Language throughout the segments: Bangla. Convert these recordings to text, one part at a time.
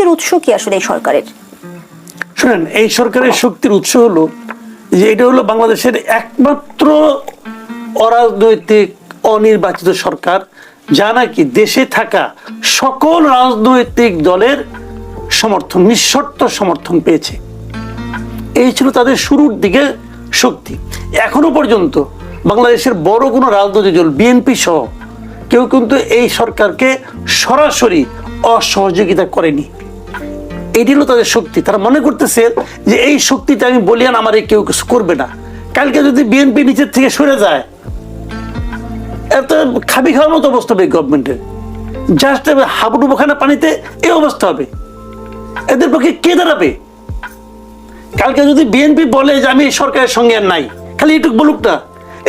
শক্তির উৎস কি আসলে এই সরকারের? শুনেন, এই সরকারের শক্তির উৎস হলো যে এটা হলো বাংলাদেশের একমাত্র অরাজনৈতিক অনির্বাচিত সরকার, যা নাকি দেশে থাকা সকল রাজনৈতিক দলের সমর্থন, নিঃশর্ত সমর্থন পেয়েছে। এই ছিল তাদের শুরুর দিকে শক্তি। এখনও পর্যন্ত বাংলাদেশের বড় কোনো রাজনৈতিক দল বিএনপি সহ কেউ কিন্তু এই সরকারকে সরাসরি অসহযোগিতা করেনি। এটি হলো তাদের শক্তি। তারা মনে করতেছে যে এই শক্তিতে আমি বলিয়ান আমার কেউ কিছু করবে না। কালকে যদি বিএনপি নিচের থেকে সরে যায়, এত খাবি খাওয়ার মতো অবস্থা হবে গভর্নমেন্টের জাস্ট হাবুডুবো খানা পানিতে এই অবস্থা হবে। এদের পক্ষে কে দাঁড়াবে? কালকে যদি বিএনপি বলে যে আমি সরকারের সঙ্গে আর নাই, খালি এটুক বলুক না,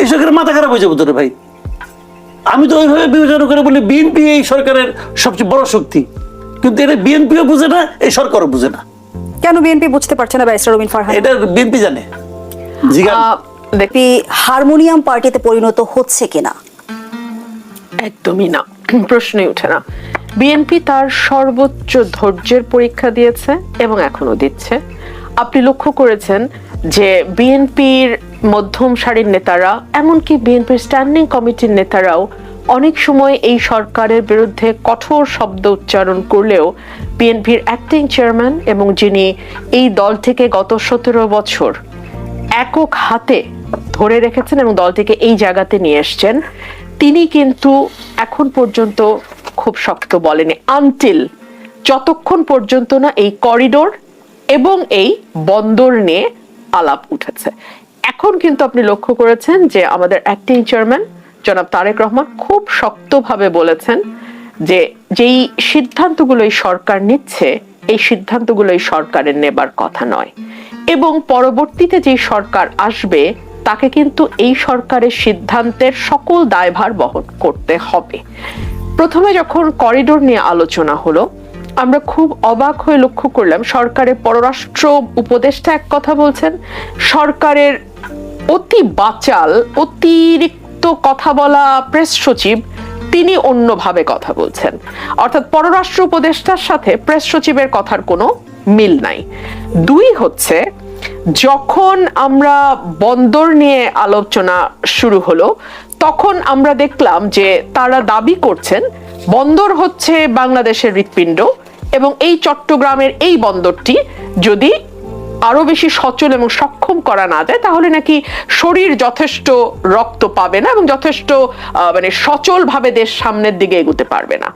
এই সরকারের মাথা খারাপ হয়ে যাব তোরে ভাই। আমি তো ওইভাবে বিবেচনা করে বলি বিএনপি এই সরকারের সবচেয়ে বড় শক্তি। কিন্তু এটা বিএনপিও বুঝে না এই সরকারও বুঝে না। কেন বিএনপি বুঝতে পারছে না ব্যারিস্টার রবিন ফারহান? এটা বিএনপি জানে। বিএনপি হারমোনিয়াম পার্টিতে পরিণত হচ্ছে কিনা? একদমই না। প্রশ্নই ওঠে না। বিএনপি তার সর্বোচ্চ ধৈর্যের পরীক্ষা দিয়েছে এবং এখনও দিচ্ছে। আপনি লক্ষ্য করেছেন যে বিএনপির মধ্যম সারির নেতারা এমনকি বিএনপির স্ট্যান্ডিং কমিটির নেতারাও অনেক সময় এই সরকারের বিরুদ্ধে কঠোর শব্দ উচ্চারণ করলেও বিএনপির অ্যাক্টিং চেয়ারম্যান এবং যিনি এই দল থেকে গত সতেরো বছর একক হাতে ধরে রেখেছেন এবং দলটিকে এই জায়গাতে নিয়ে এসছেন, তিনি কিন্তু এখন পর্যন্ত খুব শক্ত বলেনি। আনটিল যতক্ষণ পর্যন্ত না এই করিডোর এবং এই বন্দর নিয়ে আলাপ উঠেছে। এখন কিন্তু আপনি লক্ষ্য করেছেন যে আমাদের অ্যাক্টিং চেয়ারম্যান জনাব তারেক রহমান খুব শক্তভাবে বলেছেন যে যেই সিদ্ধান্তগুলো এই সরকার নিচ্ছে, এই সিদ্ধান্তগুলো এই সরকারের নেবার কথা নয়। এবং পরবর্তীতে যেই সরকার আসবে, তাকে কিন্তু এই সরকারের সিদ্ধান্তের সকল দায়ভার বহন করতে হবে। প্রথমে যখন করিডোর নিয়ে আলোচনা হলো, আমরা খুব অবাক হয়ে লক্ষ্য করলাম, সরকারের পররাষ্ট্র উপদেষ্টা এক কথা বলছেন, সরকারের অতি বাচাল, অতিরিক্ত কথা বলা প্রেস সচিব, তিনি অন্যভাবে কথা বলছেন। অর্থাৎ পররাষ্ট্র উপদেষ্টার সাথে প্রেস সচিবের কথার কোনো মিল নাই। দুই হচ্ছে, যখন আমরা বন্দর নিয়ে আলোচনা শুরু হলো, তখন আমরা দেখলাম যে তারা দাবি করছেন, বন্দর হচ্ছে বাংলাদেশের হৃৎপিণ্ড এবং এই চট্টগ্রামের এই বন্দরটি যদি আরও বেশি সচল এবং সক্ষম করা না যায়, তাহলে নাকি শরীর যথেষ্ট রক্ত পাবে না এবং যথেষ্ট মানে সচল ভাবে দেশ সামনের দিকে এগোতে পারবে না।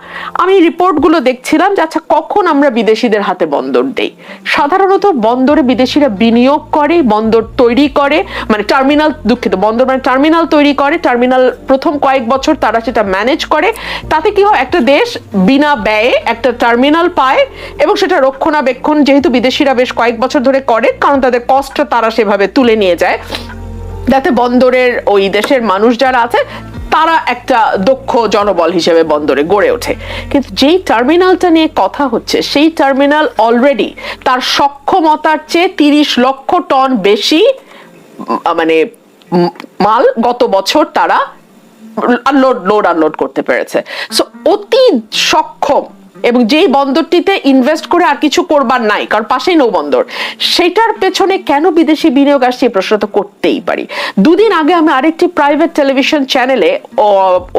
আমি রিপোর্টগুলো দেখছিলাম যে আচ্ছা কখন আমরা বিদেশিদের হাতে বন্দর দেই? সাধারণত বন্দরে বিদেশিরা বিনিয়োগ করে, বন্দর তৈরি করে মানে টার্মিনাল, দুঃখিত, বন্দর মানে টার্মিনাল তৈরি করে, টার্মিনাল প্রথম কয়েক বছর তারা সেটা ম্যানেজ করে। তাতে কি হয়, একটা দেশ বিনা ব্যয়ে একটা টার্মিনাল পায় এবং সেটা রক্ষণাবেক্ষণ, যেহেতু বিদেশিরা বেশ কয়েক বছর ধরে করে কারণ তাদের কষ্ট তারা সেভাবে তুলে নিয়ে যায়। যাতে বন্দরের ওই দেশের মানুষ যারা আছে, তারা একটা দক্ষ জনবল হিসেবে বন্দরে গড়ে ওঠে। কিন্তু যেই টার্মিনালটা নিয়ে কথা হচ্ছে, সেই টার্মিনাল অলরেডি তার সক্ষমতার চেয়ে তিরিশ লক্ষ টন বেশি মানে মাল গত বছর তারা আনলোড লোড আনলোড করতে পেরেছে। সো অতি সক্ষম এবং যেই বন্দরটিতে ইনভেস্ট করে আর কিছু করবার নাই, কারণ পাশেই নৌবন্দর, সেটার পেছনে কেন বিদেশি বিনিয়োগ আসছে প্রশ্ন তো করতেই পারি। দুদিন আগে আমি আরেকটি প্রাইভেট টেলিভিশন চ্যানেলে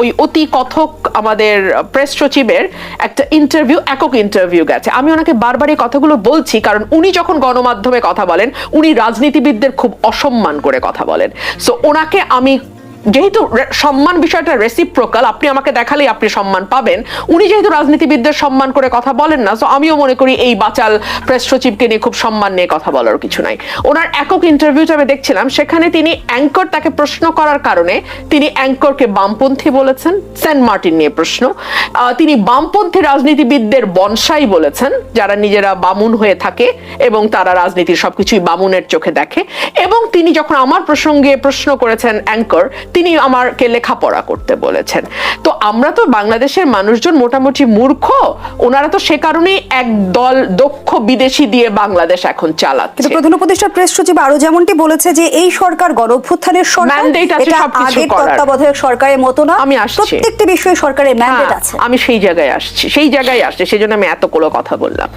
ওই অতি কথক আমাদের প্রেস সচিবের একটা ইন্টারভিউ একক ইন্টারভিউ গেছে। আমি ওনাকে বারবার এই কথাগুলো বলছি, কারণ উনি যখন গণমাধ্যমে কথা বলেন, উনি রাজনীতিবিদদের খুব অসম্মান করে কথা বলেন। সো ওনাকে আমি যেহেতু সম্মান বিষয়টা রেসিপ্রোকাল আপনি আমাকে দেখালেই আপনি সম্মান পাবেন। উনি যেহেতু রাজনীতিবিদদের সম্মান করে কথা বলেন না তো আমিও মনে করি এই বাচাল প্রেস সচিবকে নিয়ে খুব সম্মান নিয়ে কথা বলার কিছু নাই। ওনার একক ইন্টারভিউটা আমি দেখছিলাম, সেখানে তিনি অ্যাঙ্কর তাকে প্রশ্ন করার কারণে তিনি অ্যাঙ্করকে বামপন্থী বলেছেন, সেন্ট মার্টিন নিয়ে প্রশ্ন। তিনি বামপন্থী রাজনীতিবিদদের বনসাই বলেছেন, যারা নিজেরা বামুন হয়ে থাকে এবং তারা রাজনীতির সবকিছুই বামুনের চোখে দেখে। এবং তিনি যখন আমার প্রসঙ্গে প্রশ্ন করেছেন অ্যাঙ্কর তিনি আমাকে লেখাপড়া করতে বলেছেন। তো আমরা তো বাংলাদেশের মানুষজন মোটামুটি মূর্খ ওনারা তো সে কারণেই এক দল দক্ষ বিদেশি দিয়ে বাংলাদেশ এখন কিন্তু চালাচ্ছে প্রধান উপদেষ্টা প্রেস সচিব আরও যেমনটি বলেছে যে এই সরকার গণ অভ্যুত্থানের সরকার এটা আগের তত্ত্বাবধায়ক সরকারের মতো না। আমি আসছি। প্রত্যেকটি বিষয়ে সরকারের ম্যান্ডেট আছে। আমি সেই জায়গায় আসছি সেই জায়গায় আসছি সেই জন্য আমি এতগুলো কথা বললাম।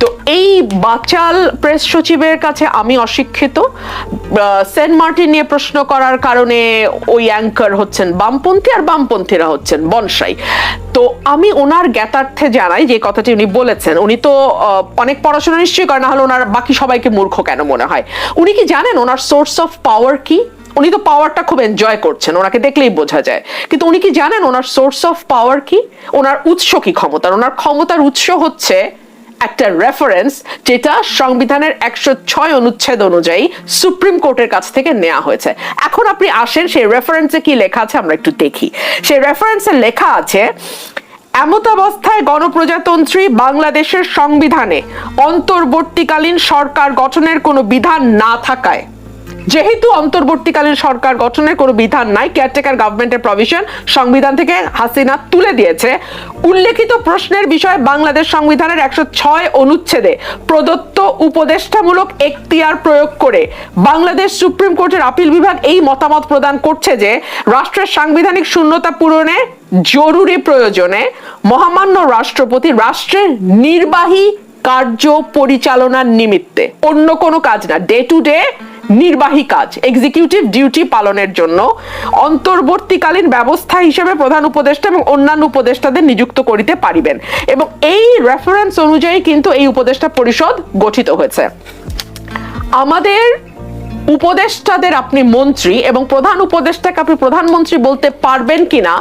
তো এই বাচাল প্রেস সচিবের কাছে আমি অশিক্ষিত। সেন্ট মার্টিন নিয়ে প্রশ্ন করার কারণে ওই অ্যাঙ্কার হচ্ছেন বামপন্থী আর বামপন্থীরা হচ্ছেন বনসাই। তো আমি ওনার জ্ঞাতার্থে জানাই যে কথাটি উনি বলেছেন। উনি তো অনেক পড়াশোনা নিশ্চয়ই করেন না হলে ওনার বাকি সবাইকে মূর্খ কেন মনে হয়? উনি কি জানেন ওনার সোর্স অফ পাওয়ার কি? উনি তো পাওয়ারটা খুব এনজয় করছেন, ওনাকে দেখলেই বোঝা যায়। কিন্তু উনি কি জানেন ওনার সোর্স অফ পাওয়ার কি? ওনার উৎস কি ক্ষমতার? ওনার ক্ষমতার উৎস হচ্ছে একটা রেফারেন্স যেটা সংবিধানের একশো ছয় অনুচ্ছেদ অনুযায়ী সুপ্রিম কোর্টের কাছ থেকে নেওয়া হয়েছে। এখন আপনি আসেন, সেই রেফারেন্সে কি লেখা আছে আমরা একটু দেখি। সেই রেফারেন্সে লেখা আছে এমতাবস্থায় গণপ্রজাতন্ত্রী বাংলাদেশের সংবিধানে অন্তর্বর্তীকালীন সরকার গঠনের কোনো বিধান না থাকায় যেহেতু অন্তর্বর্তীকালীন সরকার গঠনের কোনো বিধান নাই কেয়ারটেকার গভর্নমেন্টের প্রভিশন সংবিধান থেকে হাসিনা তুলে দিয়েছে। উল্লেখিত প্রশ্নের বিষয়ে বাংলাদেশ সংবিধানের একশো ছয় অনুচ্ছেদে প্রদত্ত উপদেষ্টামূলক এখতিয়ার প্রয়োগ করে বাংলাদেশ সুপ্রিম কোর্টের আপিল বিভাগ এই মতামত প্রদান করছে যে, রাষ্ট্রের সাংবিধানিক শূন্যতা পূরণে জরুরি প্রয়োজনে মহামান্য রাষ্ট্রপতি রাষ্ট্রের নির্বাহী কার্য পরিচালনার নিমিত্তে। অন্য কোনো কাজ না। ডে টু ডে নির্বাহী কাজ এক্সিকিউটিভ ডিউটি পালনের জন্য অন্তর্বর্তীকালীন ব্যবস্থা হিসেবে প্রধান উপদেষ্টা এবং অন্যান্য উপদেষ্টাদের নিযুক্ত করিতে পারিবেন। এবং এই রেফারেন্স অনুযায়ী কিন্তু এই উপদেষ্টা পরিষদ গঠিত হয়েছে। আমাদের উপদেষ্টাদের আপনি মন্ত্রী এবং প্রধান উপদেষ্টাকে আপনি প্রধানমন্ত্রী বলতে পারবেন কিনা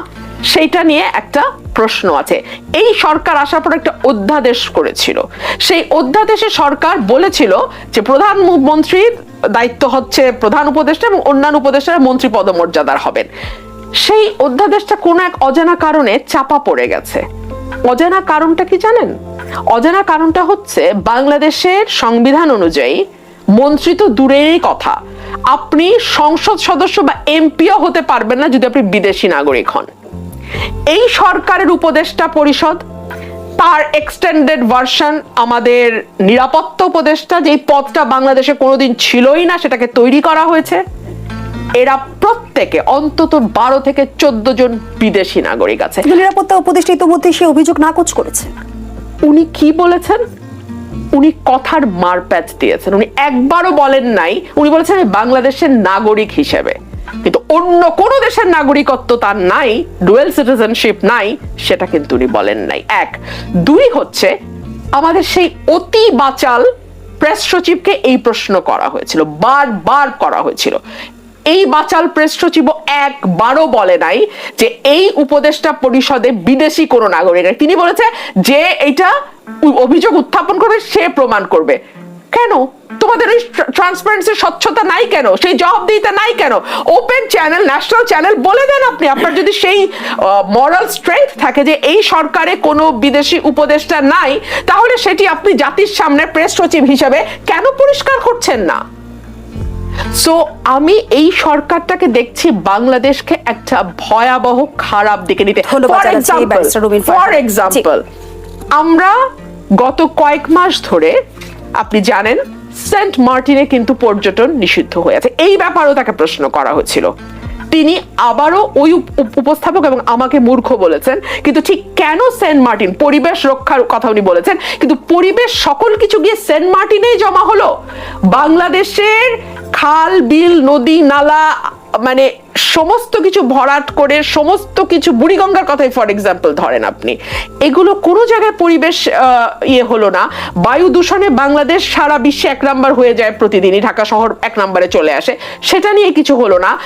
সেইটা নিয়ে একটা প্রশ্ন আছে। এই সরকার আসার পর একটা অধ্যাদেশ করেছিল। সেই অধ্যাদেশে সরকার বলেছিল যে প্রধানমন্ত্রীর দায়িত্ব হচ্ছে প্রধান উপদেষ্টা এবং অন্যান্য উপদেষ্টারা মন্ত্রী পদমর্যাদার হবেন। সেই অধ্যাদেশটা কোনো এক অজানা কারণে চাপা পড়ে গেছে। অজানা কারণটা কি জানেন? অজানা কারণটা হচ্ছে বাংলাদেশের সংবিধান অনুযায়ী মন্ত্রী তো দূরেরই কথা। আপনি সংসদ সদস্য বা এমপিও হতে পারবেন না যদি আপনি বিদেশি নাগরিক হন। এই সরকারের উপদেষ্টা পরিষদ তার এক্সটেন্ডেড ভার্সন আমাদের নিরাপত্তা উপদেষ্টা যেই পদটা বাংলাদেশে কোনোদিন ছিলই না সেটাকে তৈরি করা হয়েছে। এরা প্রত্যেকে অন্তত বারো থেকে চোদ্দ জন বিদেশি নাগরিক আছে। নিরাপত্তা উপদেষ্টা ইতিমধ্যে সে অভিযোগ নাকচ করেছে। উনি কি বলেছেন? উনি কথার মারপ্যাচ দিয়েছেন। উনি একবারও বলেন নাই উনি বলেছেন বাংলাদেশের নাগরিক হিসেবে। কিন্তু অন্য কোন দেশের নাগরিকত্ব তার নাই ডুয়েল সিটিজেনশিপ নাই, সেটা কিন্তু উনি বলেন নাই। এক, দুই হচ্ছে আমাদের সেই অতি বাচাল প্রেস সচিবকে এই প্রশ্ন করা হয়েছিল, বারবার করা হয়েছিল। এই বাচাল প্রেস সচিব একবারও বলে নাই যে এই উপদেষ্টা পরিষদে বিদেশি কোনো নাগরিক। তিনি বলেছে যে এটা অভিযোগ উত্থাপন করবে সে প্রমাণ করবে। কেন? তোমাদের ওই ট্রান্সপারেন্সি স্বচ্ছতা নাই কেন? সেই জবাবদিহিতা নাই কেন? ওপেন চ্যানেল ন্যাশনাল চ্যানেল বলে দেন আপনি। আপনার যদি সেই মরাল স্ট্রেংথ থাকে যে এই সরকারে কোনো বিদেশি উপদেষ্টা নাই তাহলে সেটি আপনি জাতির সামনে প্রেস সচিব হিসেবে কেন পরিষ্কার করছেন না? সো আমি এই সরকারটাকে দেখছি বাংলাদেশকে একটা ভয়াবহ খারাপ দিকে নিতে। ফর। এক্সাম্পল আমরা গত কয়েক মাস ধরে আপনি জানেন, সেন্ট মার্টিনে কিন্তু পর্যটন নিষিদ্ধ হয়ে আছে এই ব্যাপারেও তাকে প্রশ্ন করা হয়েছিল। তিনি আবারও ওই উপ- উপ- উপস্থাপক এবং আমাকে মূর্খ বলেছেন, কিন্তু ঠিক কেন সেন্ট মার্টিন? পরিবেশ রক্ষার কথা উনি বলেছেন, কিন্তু পরিবেশ সকল কিছু গিয়ে সেন্ট মার্টিনেই জমা হলো। বাংলাদেশের খাল, বিল, নদী, নালা মানে সমস্ত কিছু ভরাট করে সমস্ত কিছু বুড়িগঙ্গার কথাই ফর এক্সাম্পল ধরেন আপনি। এগুলো কোনো জায়গায় পরিবেশ ইয়ে হলো না। বায়ু দূষণে বাংলাদেশ সারা বিশ্বে এক নাম্বার হয়ে যায় প্রতিদিনই। ঢাকা শহর এক নাম্বারে চলে আসে। সেটা নিয়ে কিছু হলো না।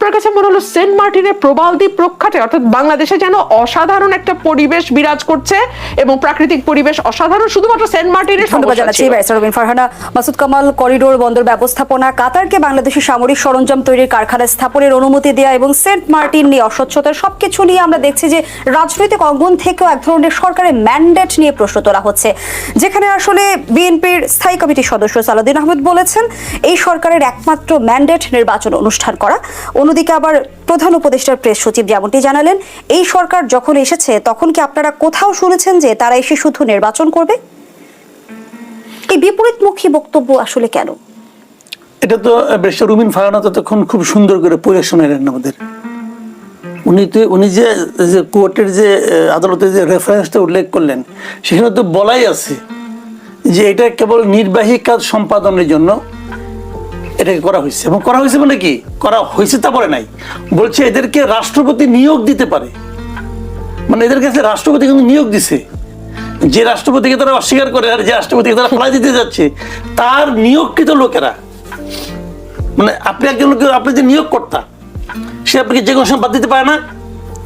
আপনার কাছে মনে হলো সেন্ট মার্টিনের প্রবাল দ্বীপ রক্ষাটে অর্থাৎ বাংলাদেশে যেন অসাধারণ একটা পরিবেশ বিরাজ করছে এবং প্রাকৃতিক পরিবেশ অসাধারণ শুধুমাত্র সেন্ট মার্টিনের ধন্যবাদ জানাচ্ছি। ব্যারিস্টার ফারহানা মাসুদ কামাল করিডোর বন্দর ব্যবস্থাপনা কাতারকে বাংলাদেশের সামরিক সরঞ্জাম তৈরির কারখানা স্থাপনের অনুমতি দেওয়া এবং সেন্ট মার্টিন নিয়ে অস্বচ্ছতার সবকিছু নিয়ে আমরা দেখছি যে রাজনৈতিক অঙ্গন থেকেও এক ধরনের সরকারের ম্যান্ডেট নিয়ে প্রশ্ন তোলা হচ্ছে যেখানে আসলে বিএনপির স্থায়ী কমিটির সদস্য সালাউদ্দিন আহমেদ বলেছেন এই সরকারের একমাত্র ম্যান্ডেট নির্বাচন অনুষ্ঠান করা অন্যদিকে আবার প্রধান উপদেষ্টার প্রেস সচিব যেমনটি জানালেন এই সরকার যখন এসেছে তখন কি আপনারা কোথাও শুনেছেন যে তারা এসে শুধু নির্বাচন করবে? এই বিপরীতমুখী বক্তব্য আসলে কেন? এটা তো বেশি রুমিন ফারানা ততক্ষণ খুব সুন্দর করে পড়ে শোনালেন আমাদের। উনি তো উনি যে কোর্টের যে আহ, আদালতের যে রেফারেন্সটা উল্লেখ করলেন সেখানে তো বলাই আছে যে এটা কেবল নির্বাহী কাজ সম্পাদনের জন্য এটাকে করা হয়েছে। এবং করা হয়েছে মানে কি? করা হয়েছে তা বলে নাই। বলছে এদেরকে রাষ্ট্রপতি নিয়োগ দিতে পারে। মানে এদের কাছে রাষ্ট্রপতি কিন্তু নিয়োগ দিছে। যে রাষ্ট্রপতিকে তারা অস্বীকার করে আর যে রাষ্ট্রপতিকে তারা ফেলাই দিতে যাচ্ছে, তার নিয়োগকৃত লোকেরা। মানে আপনি একজন লোক, আপনি যে নিয়োগ কর্তা সে আপনাকে যে কোনো সময় বাদ দিতে পারে না?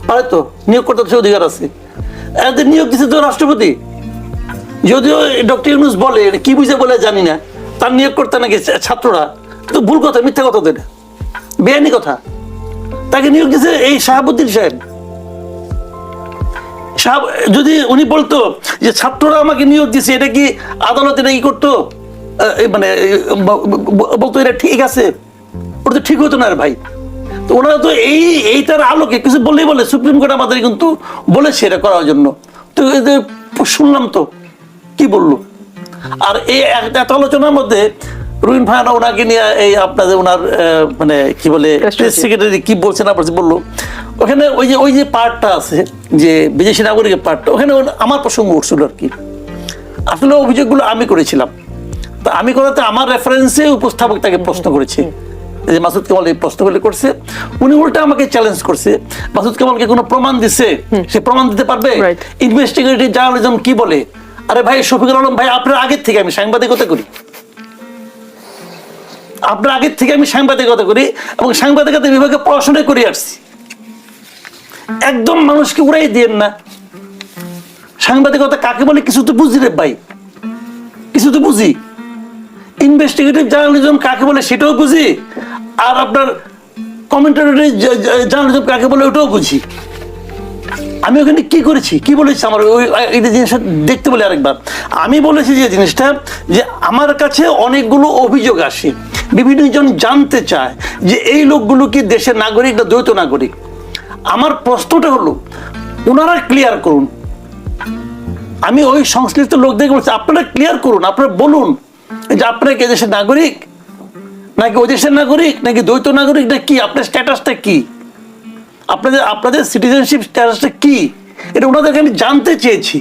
পারে তো। নিয়োগ কর্তার সে অধিকার আছে। এদের নিয়োগ দিচ্ছে তো রাষ্ট্রপতি। যদিও ডক্টর ইউনুস বলে, কি বুঝে বলে জানি না। তার নিয়োগ করতে নাকি ছাত্ররা। তো ভুল কথা, মিথ্যা কথা তো এটা। বেআইনি কথা। তাকে নিয়োগ দিয়েছে এই শাহাবুদ্দিন সাহেব। যদি উনি বলতো যে ছাত্ররা আমাকে নিয়োগ দিয়েছে, এটা কি আদালত এটা কি করতো মানে বলতো এটা ঠিক আছে। ওটা তো ঠিক হতো না ভাই। তো ওনারা তো এই, এইটার আলোকে কিছু বললেই বলে, সুপ্রিম কোর্ট আমাদের কিন্তু বলেছে এটা করার জন্য। তো শুনলাম তো, কি বলল? আর এই এত আলোচনার মধ্যে রুইন ভাইনা ওনাকে নিয়ে এই আপনাদের ওনার মানে কি বলে প্রেস সেক্রেটারি কি বলছে না বলছে বলল ওখানে ওই যে ওই যে পার্টটা আছে যে বিদেশি নাগরিকের পার্টটা ওখানে আমার প্রসঙ্গ উঠছিল আর কি। আসলে অভিযোগগুলো আমি করেছিলাম। তা আমি করাতে আমার রেফারেন্সে উপস্থাপক তাকে প্রশ্ন করেছে। যে মাসুদ কামাল এই প্রশ্নগুলি করছে। উনি উল্টা আমাকে চ্যালেঞ্জ করছে। মাসুদ কামালকে কোনো প্রমাণ দিছে? সে প্রমাণ দিতে পারবে. ইনভেস্টিগেটিভ জার্নালিজম কি বলে? আরে ভাই শফিকুল আলম ভাই আপনার আগের থেকে আমি সাংবাদিকতা করি। আপনার আগের থেকে আমি সাংবাদিকতা করি এবং সাংবাদিকতা বিভাগে পড়াশোনা করে আসছি একদম মানুষকে উড়াই দিয়েন না। সাংবাদিকতা কাকে বলে কিছু তো বুঝি রে ভাই। কিছু তো বুঝি। ইনভেস্টিগেটিভ জার্নালিজম কাকে বলে সেটাও বুঝি। আর আপনার কমেন্টারি জার্নালিজম কাকে বলে ওটাও বুঝি। আমি ওখানে কি করেছি? কি বলেছি আমার ওই, এই জিনিসটা দেখতে বলে আরেকবার। আমি বলেছি যে জিনিসটা যে আমার কাছে অনেকগুলো অভিযোগ আসে। বিভিন্ন জন জানতে চায় যে এই লোকগুলো কি দেশের নাগরিক না দ্বৈত নাগরিক? আমার প্রশ্নটা হলো, ওনারা ক্লিয়ার করুন। আমি ওই সংশ্লিষ্ট লোকদেরকে বলছি, আপনারা ক্লিয়ার করুন, আপনারা বলুন যে আপনারা কি দেশের নাগরিক? নাকি ওই দেশের নাগরিক? নাকি দ্বৈত নাগরিক? না কি? আপনার স্ট্যাটাসটা কি? আপনাদের আপনাদের সিটিজেনশিপ স্ট্যাটাসটা কি? এটা ওনাদেরকে আমি জানতে চেয়েছি।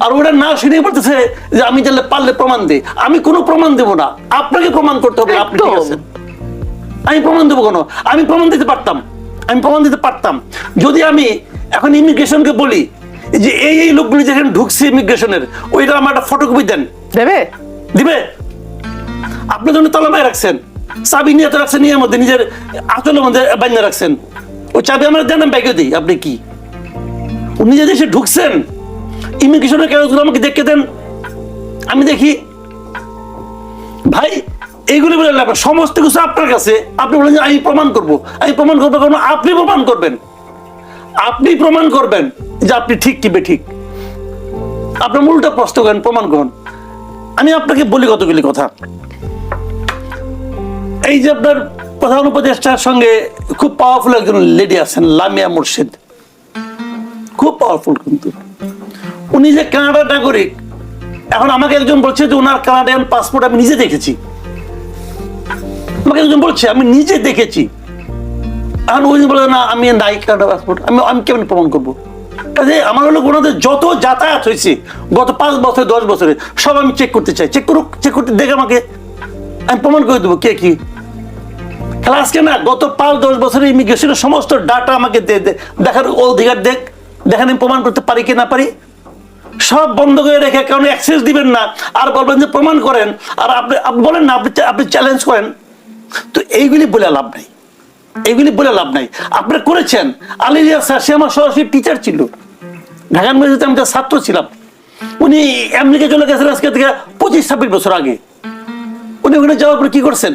আর ওরা না শুনে বলতেছে যে আমি জানলে পারলে প্রমাণ দে। আমি কোনো প্রমাণ দেবো না। আপনাকে প্রমাণ করতে হবে আপনি ঠিক আছেন? আমি প্রমাণ দেবো কেন? আমি প্রমাণ দিতে পারতাম। আমি প্রমাণ দিতে পারতাম। যদি আমি এখন ইমিগ্রেশনকে বলি যে এই এই লোকগুলি যেখানে ঢুকছে ইমিগ্রেশনের ওইটা আমার একটা ফটোকপি দেন। দেবে? দিবে? আপনার জন্য তালা মায় রাখছেন। চাবি নিয়ে তো রাখছেন নিয়ে মধ্যে নিজের আচলের মধ্যে বানিয়ে রাখছেন। ওই চাবি আমরা দেন আমি ব্যাগে দিই আপনি কি? উনি যে দেশে ঢুকছেন ইমিগ্রেশনের কাগজগুলো আমাকে দেখে দেন? আমি দেখি, ভাই, এইগুলি বলে লাভ সমস্ত কিছু আপনার কাছে। আপনি বলেন যে আমি প্রমাণ করব। আমি প্রমাণ করব কারণ আপনি প্রমাণ করবেন। আপনি প্রমাণ করবেন যে আপনি ঠিক কি ঠিক আপনার মূলটা প্রশ্ন করেন, প্রমাণ করেন। আমি আপনাকে বলি কতগুলি কথা। এই যে আপনার প্রধান উপদেষ্টার সঙ্গে খুব পাওয়ারফুল একজন লেডি আছেন, লামিয়া মুর্শিদ। খুব পাওয়ারফুল কিন্তু। উনি যে কানাডা নাগরিক। এখন আমাকে একজন বলছে যে ওনার কানাডিয়ান পাসপোর্ট আমি নিজে দেখেছি। আমাকে একজন বলছে, আমি নিজে দেখেছি। এখন ওই বলে, না, আমি নাই কানাডা পাসপোর্ট আমি আমি কেমন প্রমাণ করব? কাজে আমার হলো ওনাদের যত যাতায়াত হয়েছে, গত পাঁচ বছর, দশ বছরে, সব আমি চেক করতে চাই। চেক করুক চেক করতে দেখে আমাকে, আমি প্রমাণ করে দেবো কে কি। তাহলে আজকে না, গত পাঁচ, দশ বছরের ইমিগ্রেশনের সমস্ত ডাটা আমাকে দেখার অধিকার দেখ। দেখেন আমি প্রমাণ করতে পারি কি না পারি? সব বন্ধ করে রেখে কারণ অ্যাক্সেস দিবেন না। আর বলবেন যে প্রমাণ করেন। আর আপনি বলেন না, আপনি আপনি চ্যালেঞ্জ করেন। তো এইগুলি বলে লাভ নাই। এইগুলি বলে লাভ নাই। আপনি করেছেন। আলিরিয়া স্যার, সে আমার সরাসরি টিচার ছিল। ঢাকা ইউনিভার্সিটিতে আমি তার ছাত্র ছিলাম, উনি আমেরিকা চলে গেছেন আজকে থেকে পঁচিশ, ছাব্বিশ বছর আগে। উনি ওখানে যাওয়ার পরে কি করছেন?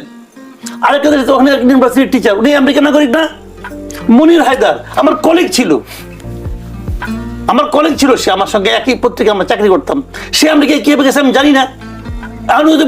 আরেকটা ওখানে ইউনিভার্সিটির টিচার উনি আমেরিকা নাগরিক না? মনির হায়দার, আমার কলিগ ছিল। আমার কলেজ ছিল সে, আমার সঙ্গে একই পত্রিকা আমরা চাকরি করতাম। সে আমেরিকায় কি গেছে আমি জানি না। যদি